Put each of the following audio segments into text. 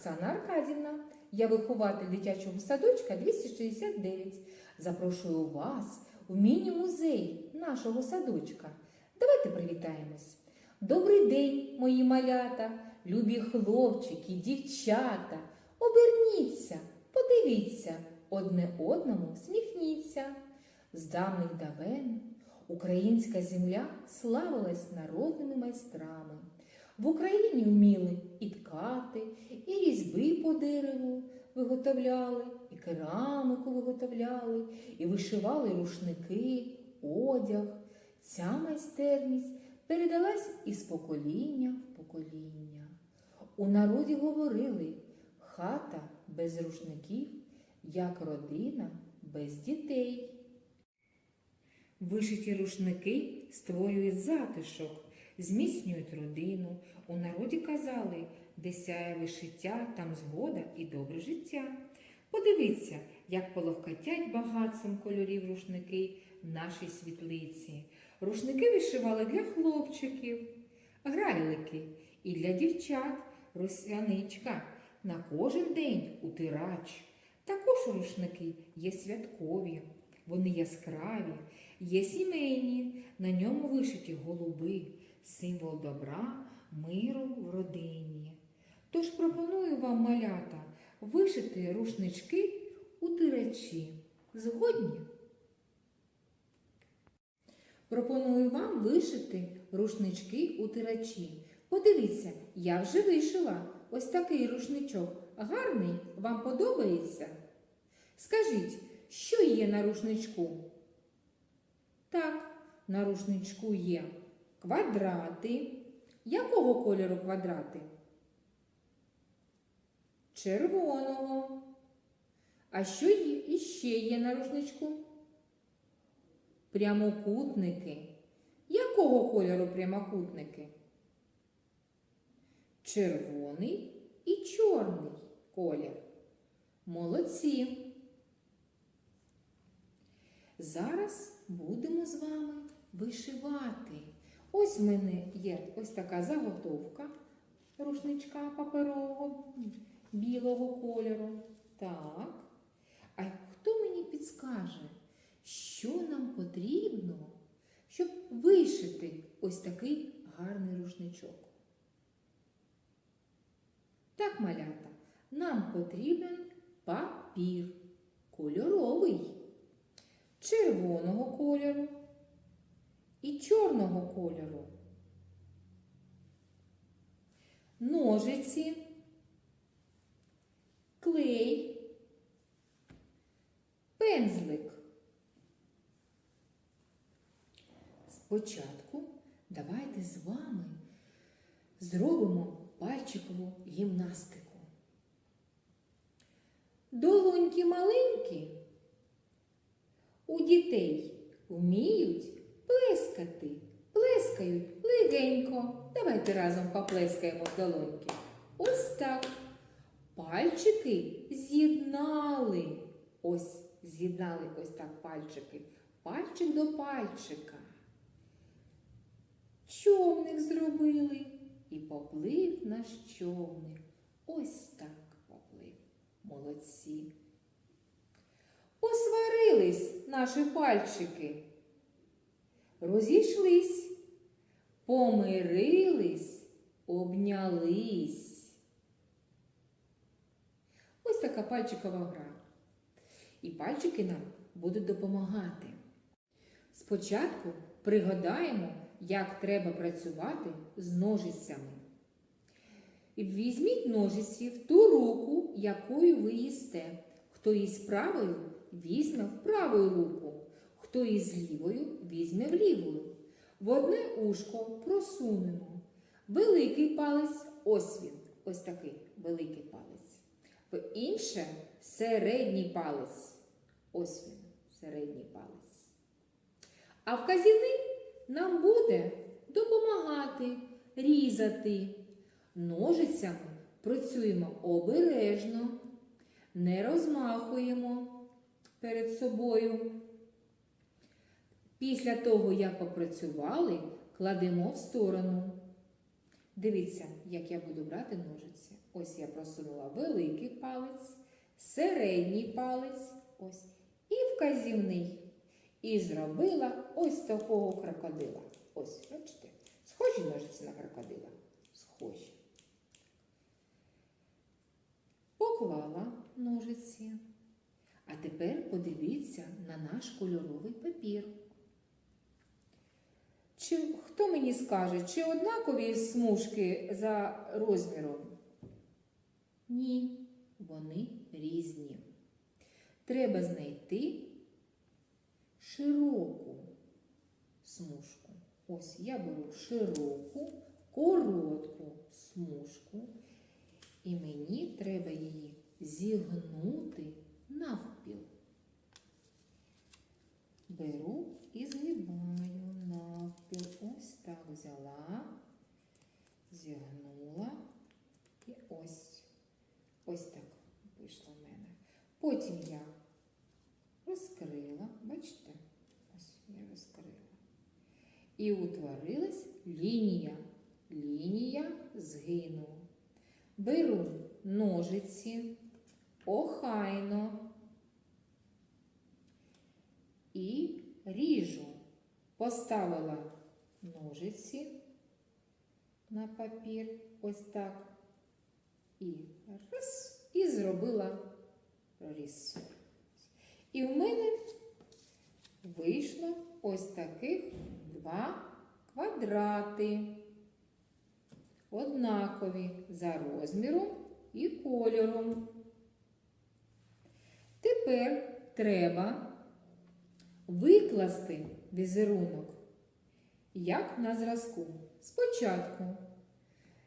Оксана Аркадівна. Я вихователь дитячого садочка 269. Запрошую вас в міні-музей нашого садочка. Давайте привітаємось. Добрий день, мої малята, любі хлопчики, дівчата. Оберніться, подивіться, одне одному сміхніться. З давних давен українська земля славилась народними майстрами. В Україні вміли і ткати, і різьби по дереву виготовляли, і керамику виготовляли, і вишивали рушники, одяг. Ця майстерність передалась із покоління в покоління. У народі говорили хата без рушників, як родина без дітей. Вишиті рушники створюють затишок, зміцнюють родину. У народі казали, де сяє вишиття, там згода і добре життя. Подивіться, як половкатять багатством кольорів рушники нашій світлиці. Рушники вишивали для хлопчиків, грайлики і для дівчат русяничка. На кожен день утирач. Також рушники є святкові, вони яскраві, є сімейні, на ньому вишиті голуби, символ добра, миру в родині. Тож пропоную вам, малята, вишити рушнички у тирачі. Згодні? Пропоную вам вишити рушнички у тирачі. Подивіться, я вже вишила ось такий рушничок. Гарний вам подобається? Скажіть, що є на рушничку? Так, на рушничку є квадрати. Якого кольору квадрати? Червоного. А що іще є на рушничку? Прямокутники. Якого кольору прямокутники? Червоний і чорний колір. Молодці. Зараз будемо з вами вишивати. Ось в мене є ось така заготовка рушничка паперового білого кольору. Так. А хто мені підскаже, що нам потрібно, щоб вишити ось такий гарний рушничок? Так, малята, нам потрібен папір кольоровий, червоного кольору і чорного кольору. Ножиці, клей, пензлик. Спочатку давайте з вами зробимо пальчикову гімнастику. Долоньки маленькі у дітей вміють плескати, плескають легенько. Давайте разом поплескаємо в долоньки. Ось так. Пальчики з'єднали. Ось з'єднали ось так пальчики. Пальчик до пальчика. Човник зробили і поплив наш човник. Ось так поплив. Молодці. Посварились наші пальчики. Розійшлись, помирились, обнялись. Ось така пальчикова гра. І пальчики нам будуть допомагати. Спочатку пригадаємо, як треба працювати з ножицями. Візьміть ножиці в ту руку, якою ви їсте. Хто із правою, візьме в праву руку, хто із лівою, візьме в ліву. В одне ушко просунемо. Великий палець ось він, ось такий великий палець. В інше середній палець. Ось він, середній палець. А вказівний нам буде допомагати різати. Ножицями працюємо обережно, не розмахуємо перед собою. Після того, як попрацювали, кладемо в сторону. Дивіться, як я буду брати ножиці. Ось я просунула великий палець, середній палець, ось, і вказівний. І зробила ось такого крокодила. Ось, бачите, схожі ножиці на крокодила. Схожі. Поклала ножиці. А тепер подивіться на наш кольоровий папір. Чи хто мені скаже, чи однакові смужки за розміром? Ні, вони різні. Треба знайти широку смужку. Ось я беру широку, коротку смужку, і мені треба її зігнути навпіл. Беру і згибаю навпіл. Ось так взяла, зігнула і ось. Ось так вийшло в мене. Потім я розкрила, бачите? Ось я розкрила. І утворилась лінія. Лінія згину. Беру ножиці охайно і ріжу. Поставила ножиці на папір, ось так. І раз, і зробила проріз. І в мене вийшло ось таких два квадрати. Однакові за розміром і кольором. Тепер треба викласти візерунок, як на зразку. Спочатку,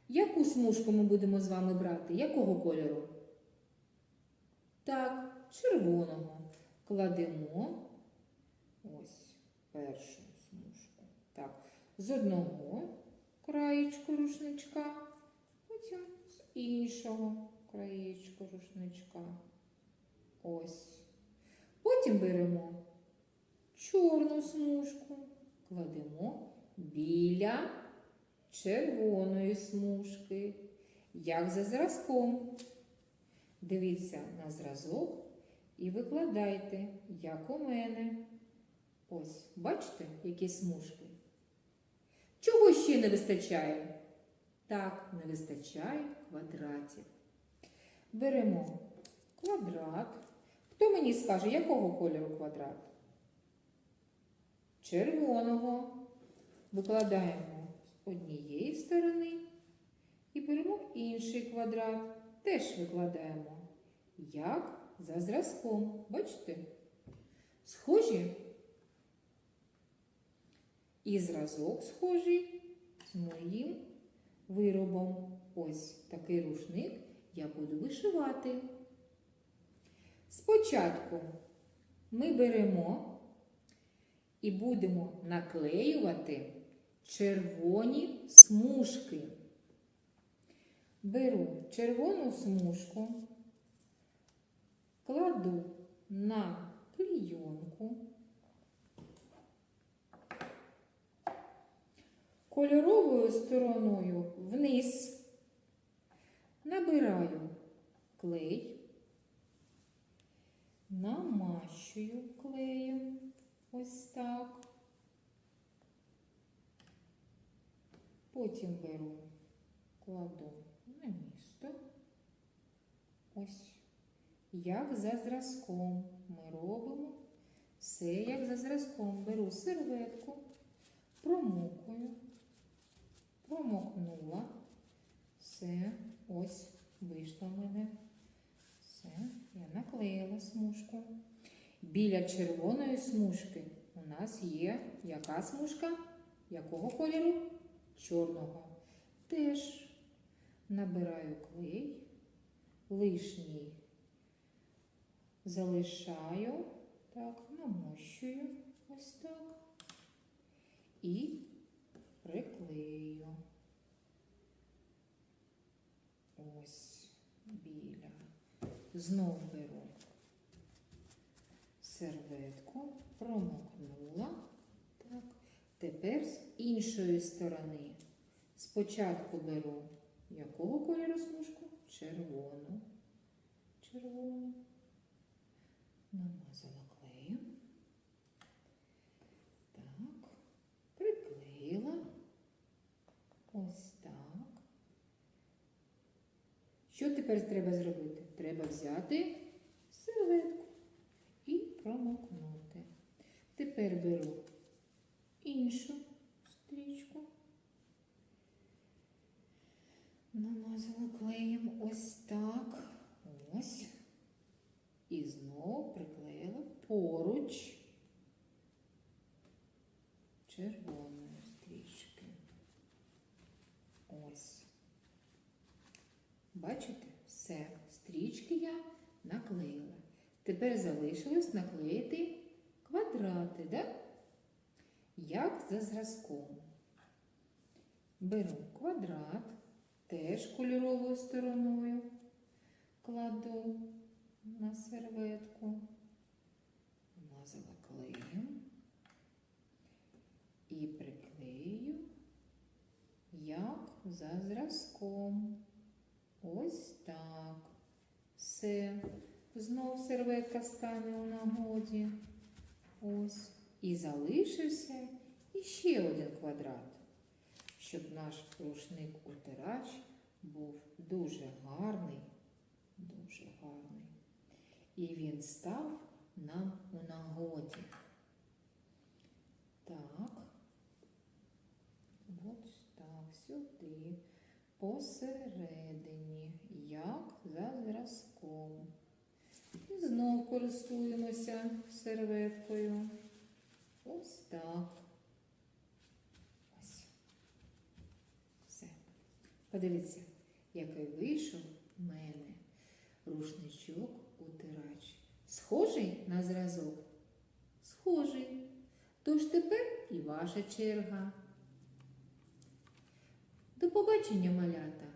яку смужку ми будемо з вами брати? Якого кольору? Так, червоного. Кладемо ось першу смужку. Так, з одного краєчку рушничка, потім з іншого краєчку рушничка. Ось. Потім беремо чорну смужку, кладемо біля червоної смужки, як за зразком. Дивіться на зразок і викладайте, як у мене. Ось, бачите, які смужки? Чого ще не вистачає? Так, не вистачає квадратів. Беремо квадрат. Хто мені скаже, якого кольору квадрат? Червоного. Викладаємо з однієї сторони і беремо інший квадрат. Теж викладаємо, як за зразком. Бачите? Схожі? І зразок схожий з моїм виробом. Ось такий рушник я буду вишивати. Спочатку ми беремо і будемо наклеювати червоні смужки. Беру червону смужку, кладу на клійонку, кольоровою стороною вниз набираю клей, намащую клеєм ось так. Потім беру, кладу на місто. Ось. Як за зразком ми робимо все як за зразком. Беру серветку, промокую, промокнула. Все, ось вийшло мене. Все, я наклеїла смужку. Біля червоної смужки у нас є яка смужка? Якого кольору? Чорного. Теж набираю клей, лишній залишаю, так, намощую ось так і приклею. Ось біля. Знову беру серветку, промокнула. Так. Тепер іншої сторони. Спочатку беру якого кольору смужку? червону, червону, намазала клеєм. Так, приклеїла. Ось так. Що тепер треба зробити? Треба взяти серветку і промокнути. Тепер беру іншу Намазала клеєм ось так. Ось. І знову приклеїла поруч червоної стрічки. Ось. Бачите, все, стрічки я наклеїла. Тепер залишилось наклеїти квадрати, да? Як за зразком. Беру квадрат, теж кольоровою стороною кладу на серветку, намазала клеєм і приклею, як за зразком. Ось так. Все. Знов серветка стане у нагоді. Ось. І залишився іще один квадрат, щоб наш рушник-утирач був дуже гарний, дуже гарний. І він став нам у нагоді. Так. Ось так, сюди, посередині, як за зразком. І знов користуємося серветкою. Ось так. Ось. Все. Подивіться, який вийшов в мене рушничок утирач. Схожий на зразок? Схожий. Тож тепер і ваша черга. До побачення, малята!